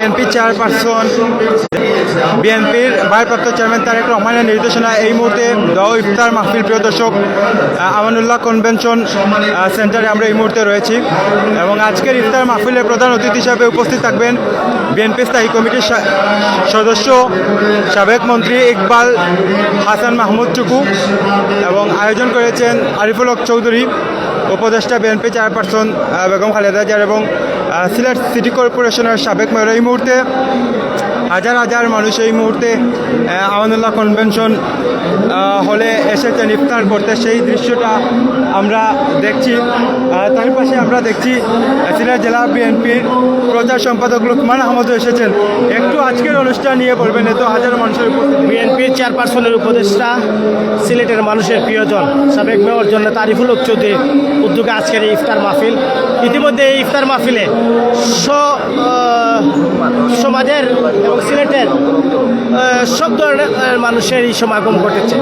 BNP chairperson, বিএনপির ভারপ্রাপ্ত chairman Tarique রহমানের নির্দেশনা এই মুহূর্তে দ ইফতার মাহফিল, প্রিয় দর্শক আমানুল্লাহ কনভেনশন সেন্টারে আমরা এই মুহূর্তে রয়েছি। এবং আজকের ইফতার মাহফিলের প্রধান অতিথি হিসাবে উপস্থিত থাকবেন বিএনপি স্থায়ী কমিটির সদস্য, সাবেক মন্ত্রী ইকবাল হাসান মাহমুদ চুকু এবং আয়োজন করেছেন আরিফুল হক চৌধুরী, উপদেষ্টা বিএনপি চেয়ারপারসন বেগম খালেদা জিয়ার এবং সিলেট সিটি কর্পোরেশনের সাবেক মেয়র এই মুহূর্তে হাজার হাজার মানুষ এই মুহূর্তে আমানুল্লাহ কনভেনশন হলে এসেছেন, ইফতার করতে। সেই দৃশ্যটা আমরা দেখছি। তার পাশে আমরা দেখছি সিলেট জেলা বিএনপির প্রচার সম্পাদক লুকমান আহমদও এসেছেন। একটু আজকের অনুষ্ঠান নিয়ে বলবেন, এত হাজার মানুষের বিএনপির চেয়ারপারসনের উপদেষ্টা, সিলেটের মানুষের প্রিয়জন, সাবেক মেয়র জন্য তারিফুল চৌধুরী উদ্যোগে আজকের এই ইফতার মাহফিল। ইতিমধ্যে এই ইফতার মাহফিলে স সমাজের এবং সিলেটের সব ধরনের মানুষের এই সমাগম ঘটেছে।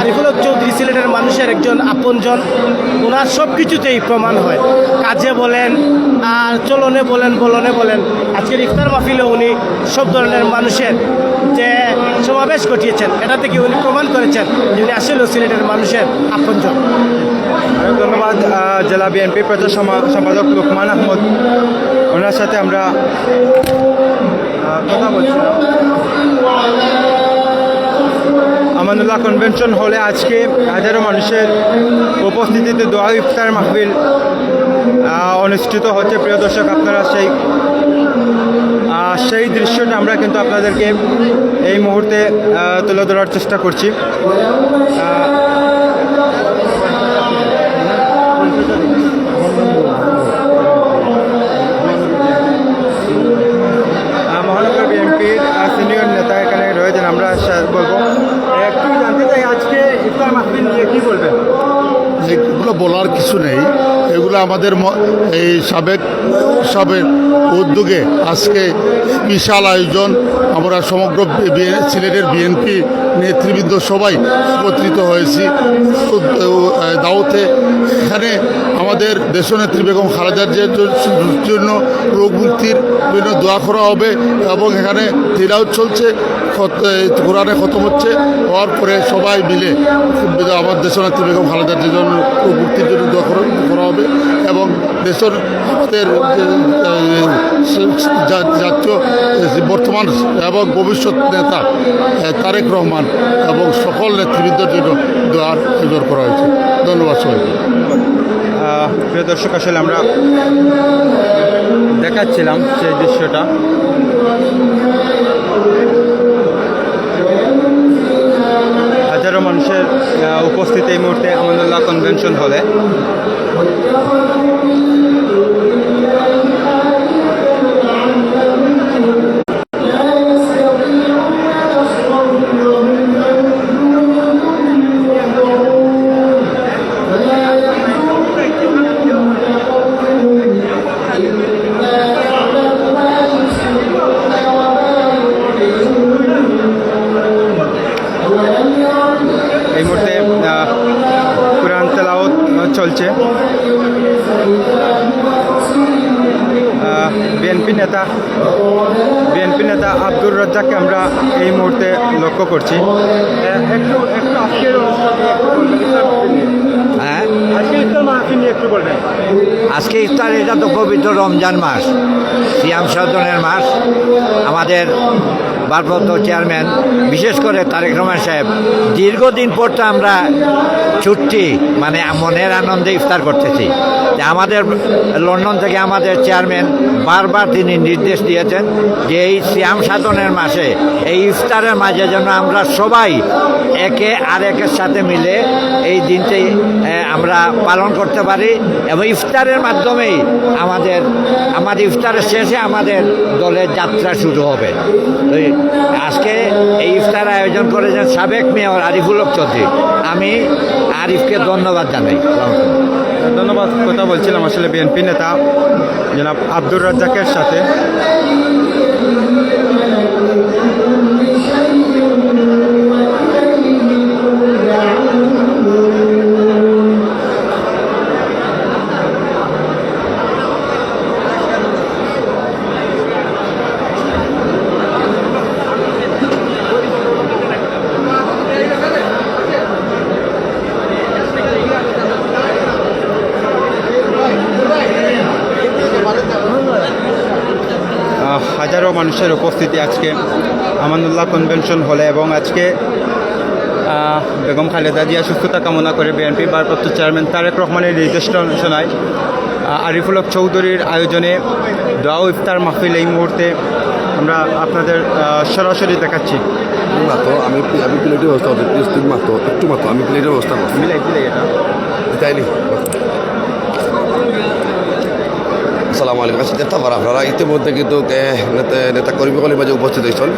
আরিফুল চৌধুরী সিলেটের মানুষের একজন আপনজন। ওনার সব কিছুতেই প্রমাণ হয়। কাজে বলেন, আর চলনে বলেন, বলনে বলেন, আজকের ইফতার মাহফিলে উনি সব ধরনের মানুষের যে সমাবেশ ঘটিয়েছেন। এটা থেকে উনি প্রমাণ করেছেন যে উনি আসলে সিলেটের মানুষের আপনজন? ধন্যবাদ জেলা বিএনপি প্রচার সমা- সম্পাদক লুকমান আহমদ। ওনার সাথে আমরা কথা বলছিলাম আমানুল্লাহ কনভেনশন হলে আজকে হাজারো মানুষের উপস্থিতিতে দোয়া ইফতার মাহফিল অনুষ্ঠিত হচ্ছে। প্রিয় দর্শক, আপনারা সেই সেই দৃশ্যটা আমরা কিন্তু আপনাদেরকে এই মুহূর্তে তুলে ধরার চেষ্টা করছি। মহানগর বিএনপির সিনিয়র নেতা এখানে রয়েছেন, আমরা বলব। একটু জানতে চাই, আজকে ইফতার মাহফিল নিয়ে কি বলবেন? এগুলো বলার কিছু নেই। এগুলো আমাদের এই সাবেক সাবেক উদ্যোগে আজকে বিশাল আয়োজন। আমরা সমগ্র সিলেটের বিএনপি নেতৃবৃন্দ সবাই একত্রিত হয়েছি। দাওতে এখানে আমাদের দেশনেত্রী বেগম খালেদার জন্য রোগ মুক্তির জন্য দোয়া করা হবে এবং এখানে তিলাউত চলছে কোরআনে খতম হচ্ছে। হওয়ার পরে সবাই মিলে আমার দেশনেত্রী বেগম খালেদার জন্য রোগ মুক্তির জন্য দোয়া করা হবে এবং দেশের আমাদের জাতীয় বর্তমান এবং ভবিষ্যৎ নেতা তারেক রহমান এবং সকল নেতৃবৃন্দের জন্য দোয়ার আয়োজন করা হয়েছে। ধন্যবাদ সবাইকে। প্রিয় দর্শক, আসলে আমরা দেখাচ্ছিলাম সেই দৃশ্যটা। হাজারো মানুষের উপস্থিতি এই মুহূর্তে আমানুল্লাহ কনভেনশন হলে। বিএনপি নেতা বিএনপি নেতা আব্দুর রাজ্জাককে আমরা এই মুহূর্তে লক্ষ্য করছি। একটু একটু আজকের। হ্যাঁ? আজকে ইফতার এটা তো পবিত্র রমজান মাস সিয়াম সাধনের মাস। আমাদের ভারপ্রাপ্ত চেয়ারম্যান, বিশেষ করে তারেক রহমান সাহেব, দীর্ঘদিন পর তো আমরা ছুটি মানে মনের আনন্দে ইফতার করতেছি। আমাদের লন্ডন থেকে আমাদের চেয়ারম্যান বারবার তিনি নির্দেশ দিয়েছেন যে এই সিয়াম সাধনের মাসে, এই ইফতারের মাঝে যেন আমরা সবাই একে আরেকের সাথে মিলে এই দিনটি আমরা পালন করতে পারি এবং ইফতারের মাধ্যমেই আমাদের আমাদের ইফতারের শেষে আমাদের দলের যাত্রা শুরু হবে। আজকে এই ইফতার আয়োজন করেছেন সাবেক মেয়র আরিফুল চৌধুরী। আমি আরিফকে ধন্যবাদ জানাই। ধন্যবাদ, কথা বলছিলাম আসলে বিএনপি নেতা জনাব আব্দুর রাজ্জাকের সাথে আহ, হাজারো মানুষের উপস্থিতি আজকে আমানুল্লাহ কনভেনশন হলে এবং আজকে বেগম খালেদা জিয়া সুস্থতা কামনা করে বিএনপি ভারপ্রাপ্ত চেয়ারম্যান তারেক রহমানের নির্দেশনায় আরিফুল হক চৌধুরীর আয়োজনে দোয়া ইফতার মাহফিল এই মুহূর্তে আমরা আপনাদের সরাসরি দেখাচ্ছি। মাত্র আমি আমি প্লেটের ব্যবস্থা করছি মাত্র একটু মাত্র আমি প্লেটের ব্যবস্থা করছি। মিলাই মিলাই এটা। তাইনি আসসালামু আলাইকুম। আচ্ছা দেখতে পারেন আপনারা ইতিমধ্যে কিন্তু নেতা- কর্মীগুলির মাঝে উপস্থিত হয়েছেন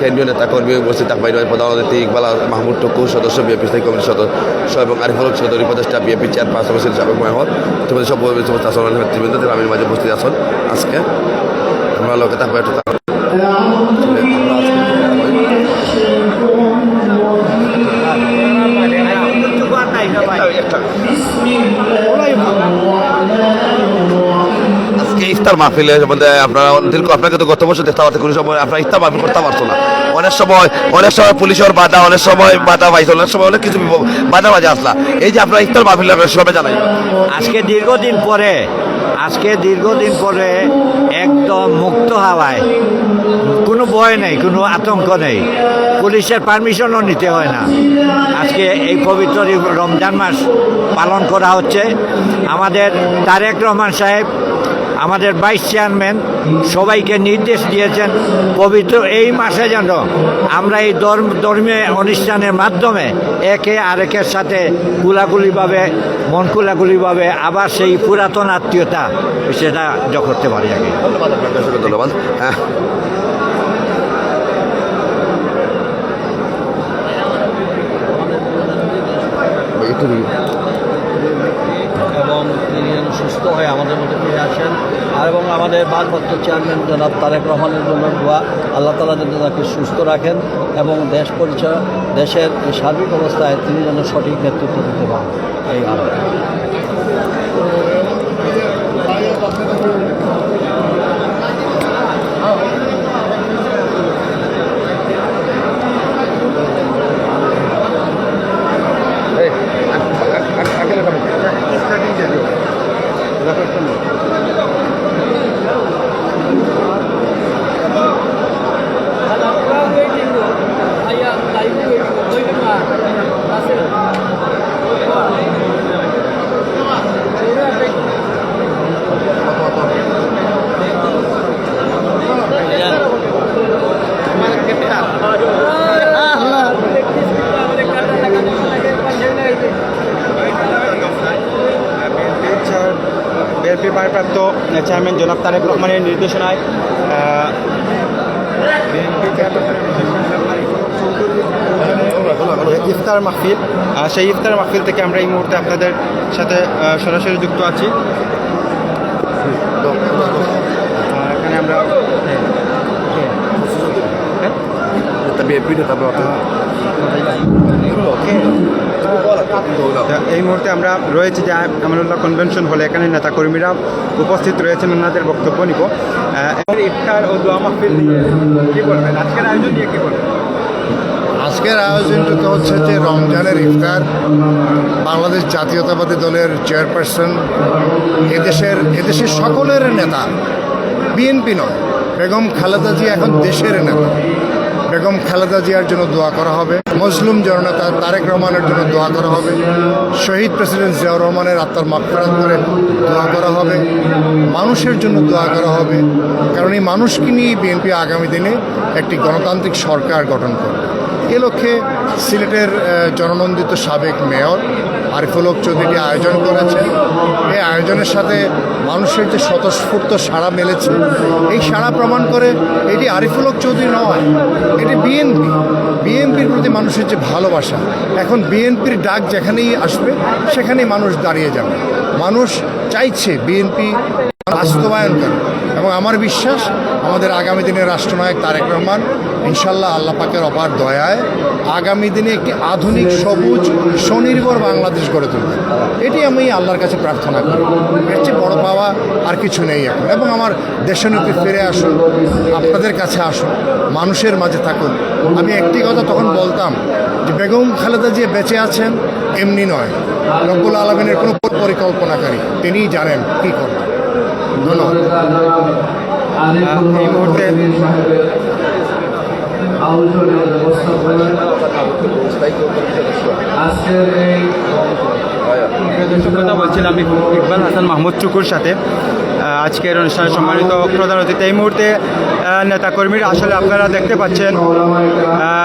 কেন্দ্রীয় নেতা কর্মী উপস্থিত থাকবেন প্রধান অতিথি ইকবাল মাহমুদ টুকু, সদস্য বিএপি স্থায়ী কমিটির সদস্য এবং আরিফুল চৌধুরী উপদেষ্টা বিএপি চেয়ারপারসন ছিল সাবেক মেয়র, ইতিমধ্যে সব সমস্ত আসন নেতৃবৃন্দ গ্রামের মাঝে উপস্থিত আছেন আজকে। আমরা লোকে থাকব একটু আজকে ইফতার মাহফিলে মধ্যে আপনারা দীর্ঘ, আপনাকে তো গত বছর দেখতে পারতেন কোনো সময় আপনারা ইফতার মাহফিল করতে পারতো না। অনেক সময় অনেক সময় পুলিশের বাধা, অনেক সময় বাধা পাইতো, অনেক সময় অনেক কিছু বাধা বাজা আসলা। এই যে আপনারা ইফতার মাহফিল আপনারা সবাই জানাই। আজকে দীর্ঘদিন পরে, আজকে দীর্ঘদিন পরে একদম মুক্ত হাওয়ায়, কোনো ভয় নেই, কোনো আতঙ্ক নেই। পুলিশের পারমিশনও নিতে হয় না। আজকে এই পবিত্র রমজান মাস পালন করা হচ্ছে। আমাদের তারেক রহমান সাহেব আমাদের ভাইস চেয়ারম্যান সবাইকে নির্দেশ দিয়েছেন, পবিত্র এই মাসে যেন আমরা এই ধর্ম, ধর্মীয় অনুষ্ঠানের মাধ্যমে একে আরেকের সাথে কুলাকুলিভাবে মন কুলাকুলিভাবে আবার সেই পুরাতন আত্মীয়তা সেটা করতে পারি আগে। ধন্যবাদ ধন্যবাদ হ্যাঁ একটু দিন। এবং তিনি যেন সুস্থ হয়ে আমাদের মধ্যে ফিরে আসেন। আর এবং আমাদের ভারপ্রাপ্ত চেয়ারম্যান জনাব তারেক রহমানের জন্য দোয়া। আল্লাহ তালা যেন তাকে সুস্থ রাখেন এবং দেশ পরিচয়, দেশের সার্বিক অবস্থায় তিনি যেন সঠিক নেতৃত্ব দিতে পারেন। এই আলোচনা ভারপ্রাপ্ত চেয়ারম্যান জনাব তারেক রহমানের নির্দেশনায় ইফতার মাহফিল সেই ইফতার মাহফিল থেকে আমরা এই মুহূর্তে আপনাদের সাথে সরাসরি যুক্ত আছি। এখানে আমরা তা এই মুহূর্তে আমরা রয়েছে যে আমানুল্লাহ কনভেনশন হলে এখানে নেতাকর্মীরা উপস্থিত রয়েছেন, ওনাদের বক্তব্য নিব। ইফতার ও দোয়া মাহফিল কি বলবেন? আজকের আয়োজন নিয়ে কি বলবেন? আজকের আয়োজনটা তো হচ্ছে যে রমজানের ইফতার। বাংলাদেশ জাতীয়তাবাদী দলের চেয়ারপারসন। এদেশের এদেশের সকলের নেতা। বিএনপি নয়, বেগম খালেদা জিয়া এখন দেশের নেতা। বেগম খালেদা জিয়ার জন্য দোয়া করা হবে। মজলুম জননেতা তারেক রহমানের জন্য দোয়া করা হবে। শহীদ প্রেসিডেন্ট জিয়াউর রহমানের আত্মার মাফফারাত করে দোয়া করা হবে। মানুষের জন্য দোয়া করা হবে। কারণ এই মানুষকে নিয়েই বিএনপি আগামী দিনে একটি গণতান্ত্রিক সরকার গঠন করবে। এ লক্ষ্যে সিলেটের জননন্দিত সাবেক মেয়র আরিফুল হক চৌধুরী আয়োজন করেছেন। এই আয়োজনের সাথে মানুষের যে স্বতঃস্ফূর্ত সাড়া মেলেছে। এই সাড়া প্রমাণ করে এটি আরিফুলক চৌধুরী নয়, এটি বিএনপি। বিএনপির প্রতি মানুষের যে ভালোবাসা, এখন বিএনপির ডাক যেখানেই আসবে, সেখানেই মানুষ দাঁড়িয়ে যাবে। মানুষ চাইছে বিএনপি বাস্তবায়ন করে। এবং আমার বিশ্বাস, আমাদের আগামী দিনের রাষ্ট্রনায়ক তারেক রহমান, ইনশাল্লাহ আল্লাহ পাকের অপার দয়ায় আগামী দিনে একটি আধুনিক, সবুজ, স্বনির্ভর বাংলাদেশ গড়ে তুলবেন। এটি আমি আল্লাহর কাছে প্রার্থনা করি। এর চেয়ে বড় পাওয়া আর কিছু নেই এখন। এবং আমার দেশনেত্রী ফিরে আসুন, আপনাদের কাছে আসুন, মানুষের মাঝে থাকুন। আমি একটি কথা তখন বলতাম যে, বেগম খালেদা যে বেঁচে আছেন, এমনি নয়। রব্বুল আলমিনের কোনো পরিকল্পনাকারী, তিনিই জানেন কী করবেন। ধন্যবাদ আহ, এই মুহূর্তে আজকের এই কথা বলছিলাম আমি ইকবাল হাসান মাহমুদ চুকুর সাথে। আজকের অনুষ্ঠানে সম্মানিত প্রধান অতিথি এই মুহূর্তে নেতাকর্মীর, আসলে আপনারা দেখতে পাচ্ছেন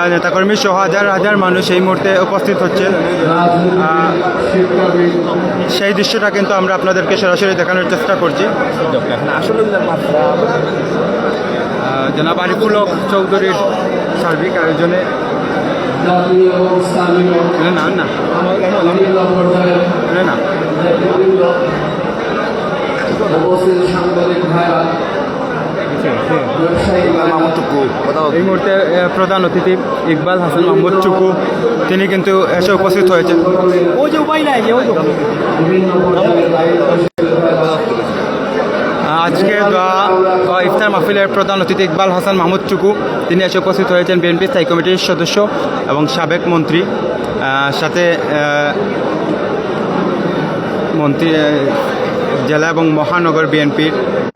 নেতাকর্মী সহ হাজার হাজার মানুষ এই মুহূর্তে উপস্থিত হচ্ছেন। সেই দৃশ্যটা কিন্তু আমরা আপনাদেরকে সরাসরি দেখানোর চেষ্টা করছি। জনাব চৌধুরীর সার্বিক আয়োজনে। না না। না না। উপস্থিত সাংবাদিক ভাইরা এই মুহূর্তে প্রধান অতিথি ইকবাল হাসান মাহমুদ চুকু তিনি কিন্তু এসে উপস্থিত হয়েছেন। ওই যে উপায় নাই আজকে দোয়া ও ইফতার মাহফিলের প্রধান অতিথি ইকবাল হাসান মাহমুদ চুকু তিনি এসে উপস্থিত হয়েছেন বিএনপি স্থায়ী কমিটির সদস্য এবং সাবেক মন্ত্রী। সাথে মন্ত্রী জেলা এবং মহানগর বিএনপির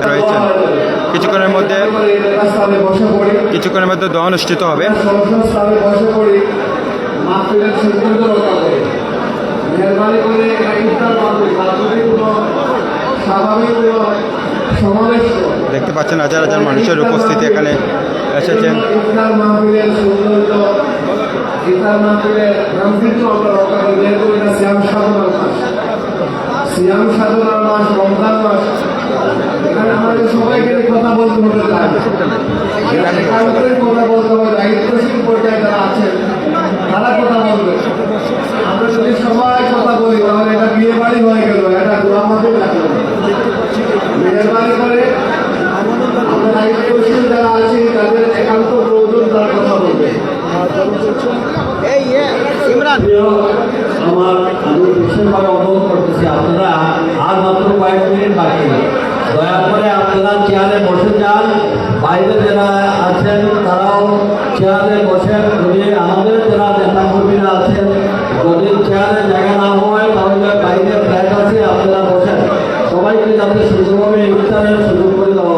রয়েছেন কিছুক্ষণের মধ্যে কিছুক্ষণের মধ্যে দোয়া অনুষ্ঠিত হবে। দেখতে পাচ্ছেন হাজার হাজার মানুষের উপস্থিতি এখানে এসেছেন মাস শ্যাম সাধনার মাস রমজান মাস। এখানে আমাদের সবাইকে কথা বলতে হবে কথা বলতে হবে দায়িত্বশীল পর্যায়ে যারা আছেন তারা কথা বলবে। আমরা যদি সবাই কথা বলি তাহলে এটা বিয়ে বাড়ি হয়ে গেল এটা গোলামাতে লাগল। মেহরবানি করে আমরা দায়িত্বশীল যারা আছে তাদের একান্ত প্রয়োজন তারা কথা বলবে। আমার আমি বিশেষভাবে অনুরোধ করতেছি। আপনারা আর মাত্র কয়েক মিনিট বাকি। দয়া করে আপনারা চেয়ারে বসে যান। বাইরে যারা আছেন, তারাও চেয়ারে বসে। যদি আমাদের যারা নেতা কর্মীরা আছেন, যদি চেয়ারে জায়গা না হয়, তাহলে বাইরে ফ্ল্যাট আছে, আপনারা বসেন। সবাইকে যাতে সুযোগভাবে ইফতারের সুযোগ করে দেওয়া